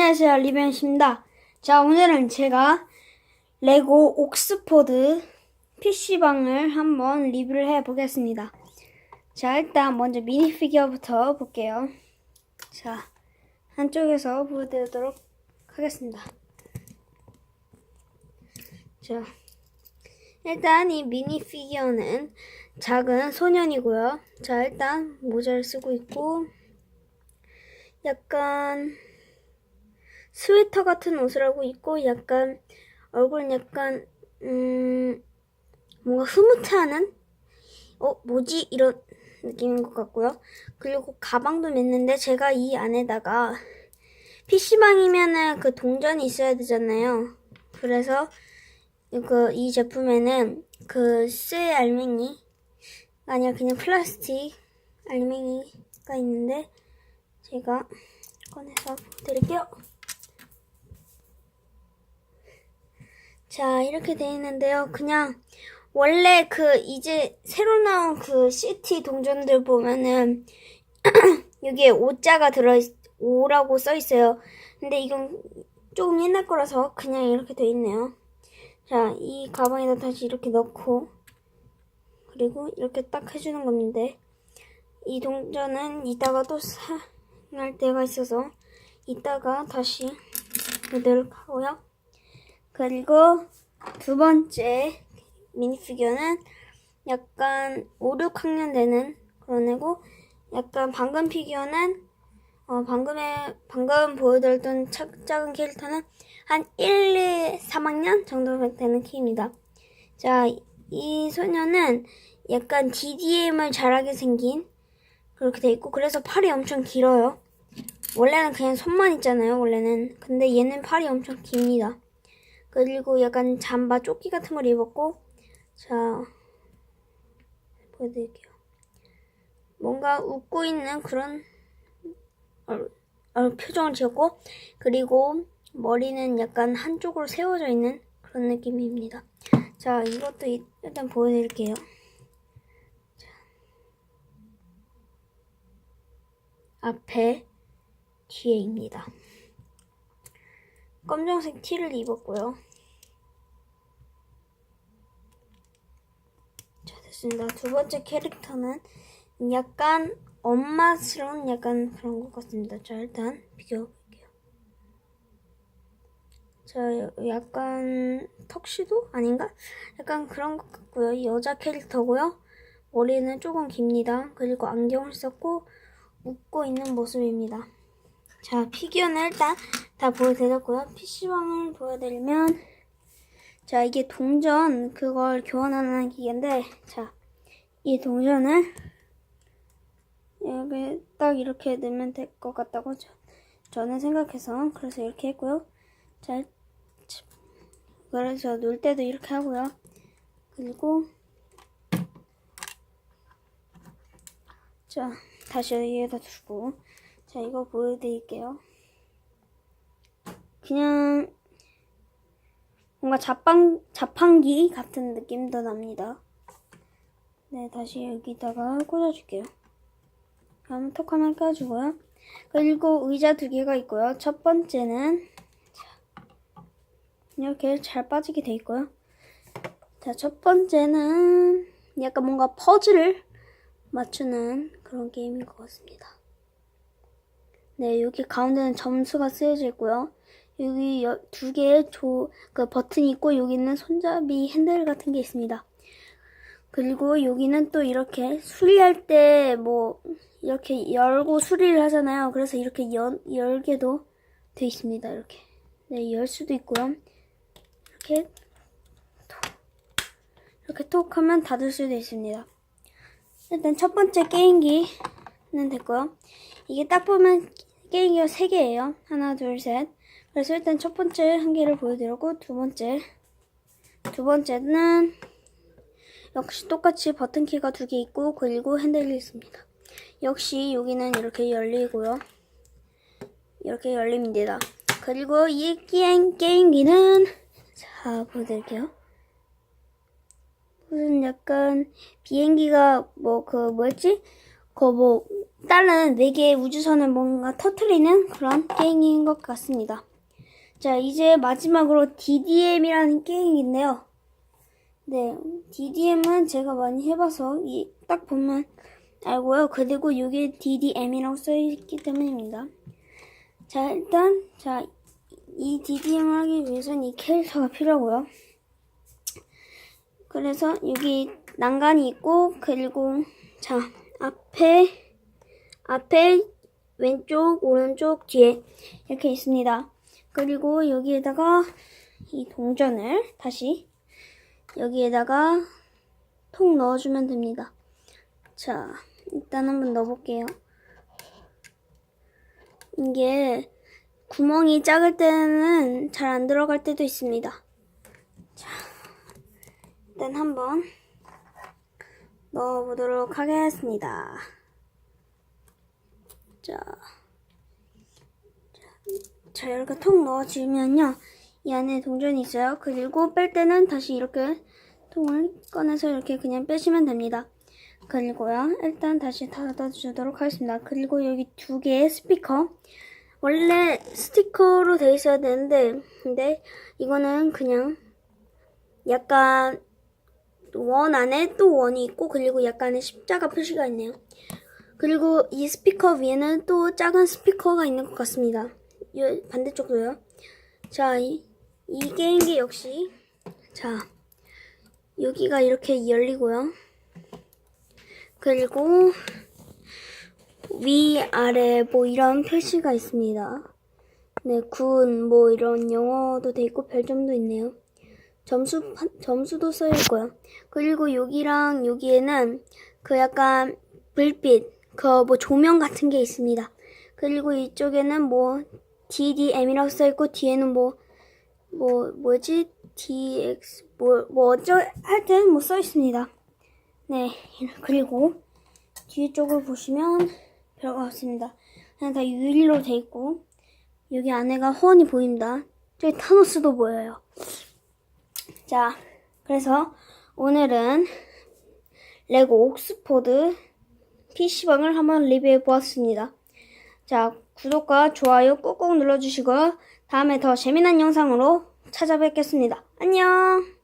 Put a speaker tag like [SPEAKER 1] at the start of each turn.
[SPEAKER 1] 안녕하세요 리벤입니다. 자 오늘은 제가 레고 옥스포드 PC방을 한번 리뷰를 해 보겠습니다. 자 일단 먼저 미니피규어부터 볼게요. 자 한쪽에서 보여드리도록 하겠습니다. 자 일단 이 미니피규어는 작은 소년이고요. 자 일단 모자를 쓰고 있고 약간 스웨터 같은 옷을 하고 있고 약간 얼굴은 약간 음 뭔가 흐뭇해하는 어 뭐지 이런 느낌인 것 같고요. 그리고 가방도 맸는데 제가 이 안에다가 PC방이면은 그 동전이 있어야 되잖아요. 그래서 그 이 제품에는 그 쇠 알맹이 아니야 그냥 플라스틱 알맹이가 있는데 제가 꺼내서 드릴게요. 자, 이렇게 돼 있는데요. 그냥 원래 그 이제 새로 나온 그 시티 동전들 보면은 여기에 오자가 들어 있, 오라고 써 있어요. 근데 이건 조금 옛날 거라서 그냥 이렇게 돼 있네요. 자, 이 가방에다 다시 이렇게 넣고 그리고 이렇게 딱 해주는 건데 이 동전은 이따가 또 사용할 때가 있어서 이따가 다시 그대로 하고요. 그리고 두 번째 미니피규어는 약간 5, 6학년 되는 그런 애고 약간 방금 피규어는 어, 방금에 방금 보여드렸던 작, 작은 캐릭터는 한 1, 2, 3학년 정도 되는 키입니다. 자, 이 소녀는 약간 DDM을 잘하게 생긴 그렇게 돼 있고 그래서 팔이 엄청 길어요. 원래는 그냥 손만 있잖아요. 원래는 근데 얘는 팔이 엄청 깁니다. 그리고 약간 잠바 조끼 같은 걸 입었고 자 보여드릴게요. 뭔가 웃고 있는 그런 어, 어, 표정을 지었고 그리고 머리는 약간 한쪽으로 세워져 있는 그런 느낌입니다. 자 이것도 이- 일단 보여드릴게요. 자. 앞에 뒤에입니다. 검정색 티를 입었고요. 자, 됐습니다. 두 번째 캐릭터는 약간 엄마스러운 약간 그런 것 같습니다. 자, 일단 비교해볼게요. 자, 약간 턱시도? 아닌가? 약간 그런 것 같고요. 여자 캐릭터고요. 머리는 조금 깁니다. 그리고 안경을 썼고 웃고 있는 모습입니다. 자, 피규어는 일단 다 보여드렸고요. PC방을 보여드리면, 자, 이게 동전, 그걸 교환하는 기계인데, 자, 이 동전을 여기 딱 이렇게 넣으면 될 것 같다고 저, 저는 생각해서, 그래서 이렇게 했고요. 자, 그래서 놀 때도 이렇게 하고요. 그리고, 자, 다시 여기에다 두고, 자, 이거 보여드릴게요. 그냥 뭔가 자판, 자판기 같은 느낌도 납니다. 네, 다시 여기다가 꽂아줄게요. 그럼 톡 하나 껴주고요. 그리고 의자 두 개가 있고요. 첫 번째는 자, 이렇게 잘 빠지게 돼 있고요. 자, 첫 번째는 약간 뭔가 퍼즐을 맞추는 그런 게임인 것 같습니다. 네, 여기 가운데는 점수가 쓰여져 있고요. 여기 두 개의 조, 그 버튼이 있고 여기는 손잡이 핸들 같은 게 있습니다. 그리고 여기는 또 이렇게 수리할 때 뭐 이렇게 열고 수리를 하잖아요. 그래서 이렇게 연, 열게도 돼 있습니다. 이렇게. 네, 열 수도 있고요. 이렇게 톡. 이렇게 톡 하면 닫을 수도 있습니다. 일단 첫 번째 게임기는 됐고요. 이게 딱 보면 게임기가 3개예요. 하나, 둘, 셋. 그래서 일단 첫 번째 한 개를 보여드렸고 두 번째 두 번째는 역시 똑같이 버튼키가 두 개 있고 그리고 핸들이 있습니다. 역시 여기는 이렇게 열리고요. 이렇게 열립니다. 그리고 이 게임, 게임기는 자 보여드릴게요. 무슨 약간 비행기가 뭐 그 뭐였지? 그뭐 다른 외계의 우주선을 뭔가 터트리는 그런 게임인 것 같습니다. 자, 이제 마지막으로 DDM이라는 게임인데요. 네, DDM은 제가 많이 해봐서 이 딱 보면 알고요. 그리고 이게 DDM이라고 써있기 때문입니다. 자, 일단 자, 이 DDM을 하기 위해서는 이 캐릭터가 필요하고요. 그래서 여기 난간이 있고 그리고 자, 앞에 앞에 왼쪽, 오른쪽, 뒤에 이렇게 있습니다. 그리고 여기에다가 이 동전을 다시 여기에다가 통 넣어주면 됩니다. 자, 일단 한번 넣어볼게요. 이게 구멍이 작을 때는 잘 안 들어갈 때도 있습니다. 자, 일단 한번 넣어보도록 하겠습니다. 자, 자 이렇게 통 넣어주면요. 이 안에 동전이 있어요. 그리고 뺄 때는 다시 이렇게 통을 꺼내서 이렇게 그냥 빼시면 됩니다. 그리고요. 일단 다시 닫아주도록 하겠습니다. 그리고 여기 두 개의 스피커. 원래 스티커로 돼 있어야 되는데, 근데 이거는 그냥 약간 원 안에 또 원이 있고, 그리고 약간의 십자가 표시가 있네요. 그리고 이 스피커 위에는 또 작은 스피커가 있는 것 같습니다. 이 반대쪽도요. 자, 이, 이 게임기 역시 자 여기가 이렇게 열리고요. 그리고 위 아래 뭐 이런 표시가 있습니다. 네, 군 뭐 이런 영어도 돼 있고 별점도 있네요. 점수 판- 점수도 써 있고요. 그리고 여기랑 여기에는 그 약간 불빛 그 뭐 조명 같은 게 있습니다. 그리고 이쪽에는 뭐 DDM이라고 써 있고 뒤에는 뭐뭐 뭐지 DX 뭐뭐 어쩌 하여튼 뭐써 있습니다. 네 그리고 뒤에 쪽을 보시면 별거 없습니다. 그냥 다 유리로 돼 있고 여기 안에가 허언이 보입니다. 저기 타노스도 보여요. 자 그래서 오늘은 레고 옥스포드 PC방을 한번 리뷰해 보았습니다. 자, 구독과 좋아요 꾹꾹 눌러주시고요. 다음에 더 재미난 영상으로 찾아뵙겠습니다. 안녕!